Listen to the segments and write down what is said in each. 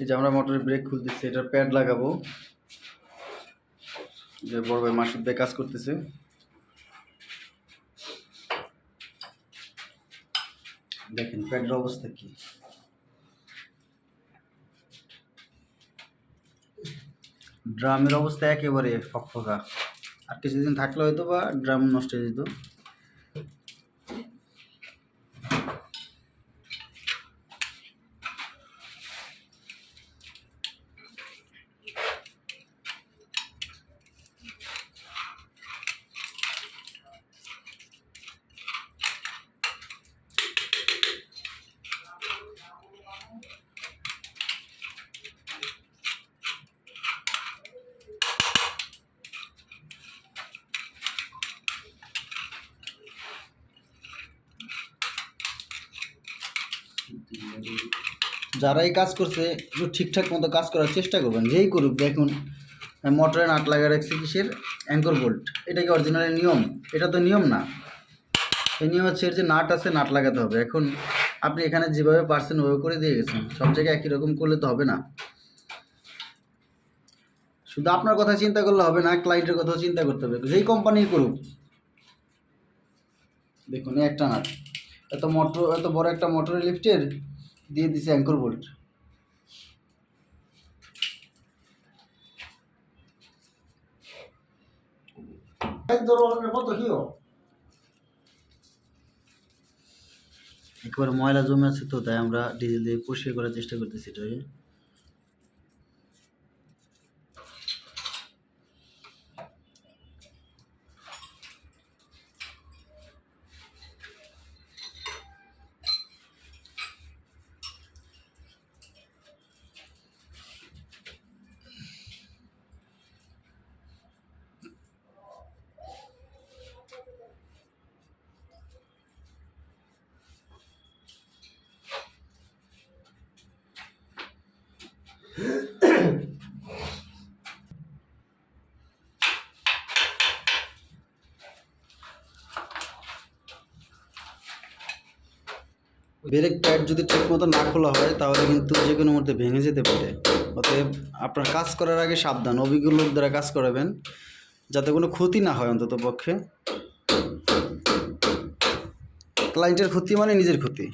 এই যে আমরা মোটরের ব্রেক খুলতেছি, এটার প্যাড লাগাবো। যে বড় ভাই মাসুদ ভাই কাজ করতেছে। দেখেন প্যাডের অবস্থা কি? ড্রামের অবস্থা একেবারে ফকফকা। আর কিছুদিন থাকলে হয়তো বা ড্রাম নষ্ট হয়ে যেত। যারা এই কাজ করছে, একটু ঠিকঠাক মতো কাজ করার চেষ্টা করবেন। যেই করুক, দেখুন মোটরে নাট লাগা রাখছে কিসের অ্যাঙ্কর বোল্ট এটা কি অরিজিনালের নিয়ম? এটা তো নিয়ম না। এই নিয়ম হচ্ছে যে নাট আছে, নাট লাগাতে হবে। এখন আপনি এখানে যেভাবে পারছেন, ওভাবে করে দিয়ে গেছেন। সব জায়গায় একই রকম করলে তো হবে না। শুধু আপনার কথা চিন্তা করলে হবে না ক্লায়েন্টের কথাও চিন্তা করতে হবে। যেই কোম্পানি করুক। দেখুন একটা নাট। এত মোটর এত বড় একটা মোটরের লিফটের দিয়ে দিছে অ্যাঙ্কর বোল্ট একেবারে ময়লা জমে আছে তো তাই আমরা ডিজেল দিয়ে পরিষ্কার করার চেষ্টা করতেছি এটাকে ব্রেক প্যাড যদি ঠিক মতো না খোলা হয়, তাহলে কিন্তু যে কোনো মুহূর্তে ভেঙে যেতে পারে। অতএব আপনার কাজ করার আগে সাবধান, অভিজ্ঞ লোক দ্বারা কাজ করাবেন, যাতে কোনো ক্ষতি না হয় অন্তত পক্ষে। ক্লায়েন্টের ক্ষতি মানে নিজের ক্ষতি।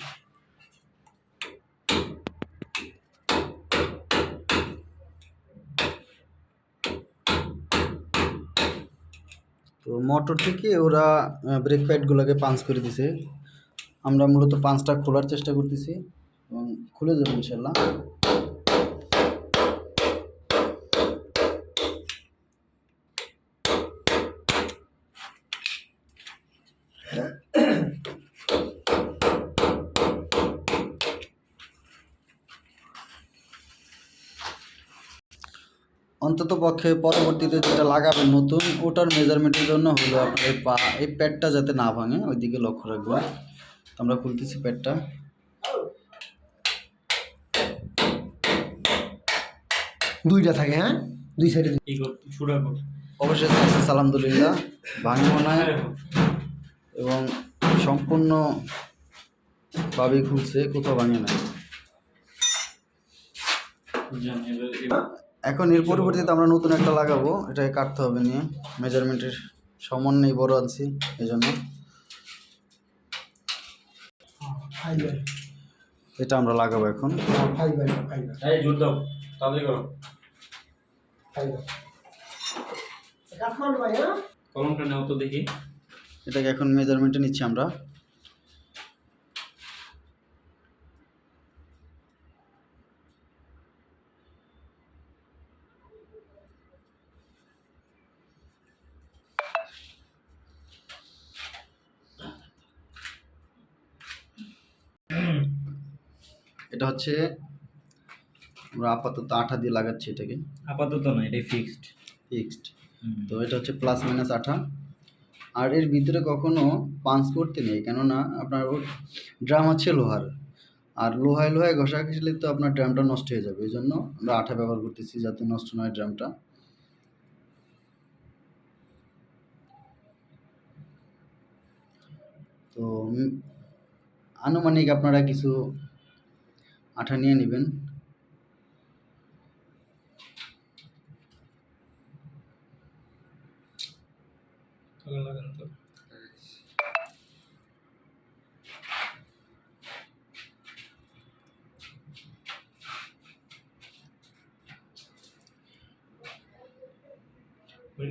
তো মোটর থেকে ওরা ব্রেক প্যাডগুলোকে পাঞ্চ করে দিছে। আমরা মূলত পাঁচটা খোলার চেষ্টা করতেছি এবং খুলে যাব ইনশাল্লাহ। অন্তত পক্ষে পরবর্তীতে যেটা লাগাবেন নতুন ওটার মেজারমেন্টের জন্য হলো আপনার এই পা এই প্যাডটা যাতে না ভাঙে ওইদিকে লক্ষ্য রাখবেন। তো আমরা খুলতেছি প্যাডটা। দুইটা থাকে হ্যাঁ? দুই সাইডে সাকসেস আলহামদুলিল্লাহ। ভাঙবো না। এবং সম্পূর্ণ ভাবে খুলছে কোথাও ভাঙে না জানি এবার এবার এখন এর পরিবর্তিতে আমরা নতুন একটা লাগাবো এটাকে কাটতে হবে নিয়ে। মেজারমেন্টের সমান নেই বড় আনছি এই জন্য এটা আমরা লাগাবো এখন। হ্যাঁ? কলমটা নাও তো দেখি। এটাকে এখন মেজারমেন্টে নিচ্ছি আমরা। এটা হচ্ছে আমরা আপাতত আঠা দিয়ে লাগাচ্ছি এটাকে। আপাতত না এটাই ফিক্সড ফিক্সড তো এটা হচ্ছে প্লাস মাইনাস আঠা। আর এর ভিতরে কখনো পাঞ্চ করতে নেই কেননা আপনার ওর ড্রাম হচ্ছে লোহার। আর লোহায় লোহায় ঘষা ঘষলে তো আপনার ড্রামটা নষ্ট হয়ে যাবে এই জন্য আমরা আঠা ব্যবহার করতেছি যাতে নষ্ট না হয় ড্রামটা তো আনুমানিক আপনারা কিছু আঠা নিয়ে নেবেন।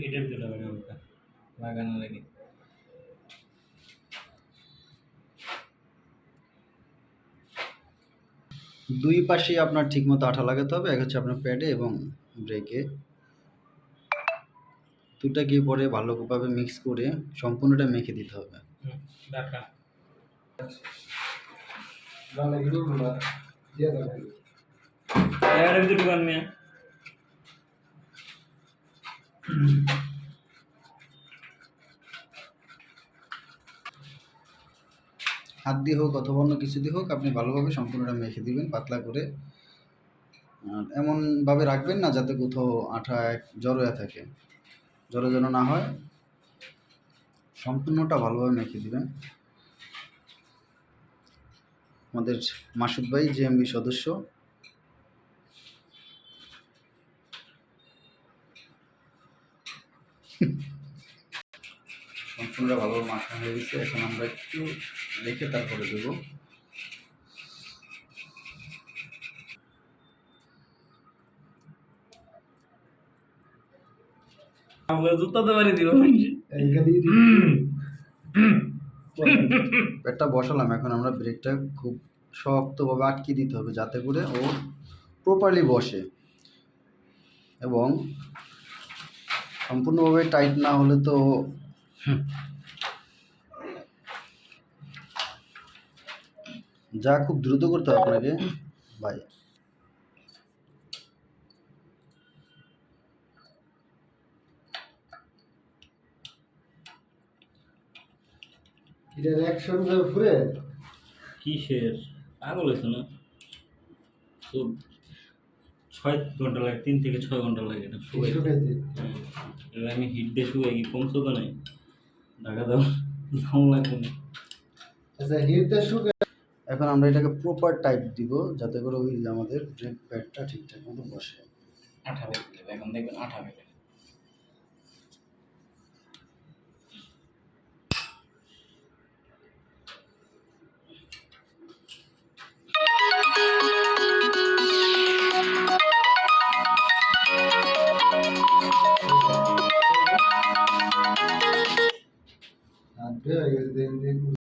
এটা লাগানো লাগানো। লাগে দুই পাশেই আপনার ঠিকমতো আঠা লাগাতে হবে এক হচ্ছে আপনার প্যাডে এবং ব্রেকে। দুটা গিয়ে পরে ভালোভাবে মিক্স করে সম্পূর্ণটা মেখে দিতে হবে। হুম হাত দিয়ে হোক অথবা অন্য কিছু দিয়ে হোক, আপনি ভালোভাবে সম্পূর্ণটা মেখে দিবেন, পাতলা করে। এমনভাবে রাখবেন না যাতে কোথাও আঠা এক জড়োয়া থাকে। জড়ো যেন না হয়, সম্পূর্ণটা ভালোভাবে মেখে দিবেন। আমাদের মাসুদ ভাই, জিএমবি সদস্য সম্পূর্ণটা ভালোভাবে মাখা হয়ে গেছে এখন আমরা একটু দেখে তারপরে দেবো। জুতাতে পারি দিবি। পেটটা বসালাম এখন আমরা ব্রেকটা খুব শক্তভাবে আটকে দিতে হবে যাতে করে ও প্রপারলি বসে। এবং সম্পূর্ণভাবে টাইট না হলে তো যা খুব দ্রুত করতে হবে আপনাকে। ভাই এটার অ্যাকশন ফুরে কিসের? পাগল হয়েছে না? তো ছয় ঘণ্টা লাগে তিন থেকে ছয় ঘণ্টা লাগে এটা। শুকাইতে হ্যাঁ এবার আমি হিট দিয়ে শুকাই কি কমছো তো নাই। ঢাকা দাও দাম লাগবে না। আচ্ছা হিটটা শুকাই এখন আমরা এটাকে প্রপার টাইপ দিব যাতে করে ওই আমাদের ব্রেক প্যাডটা ঠিকঠাক মতো বসে আঠা বের দেবে। এখন দেখবেন আঠা বের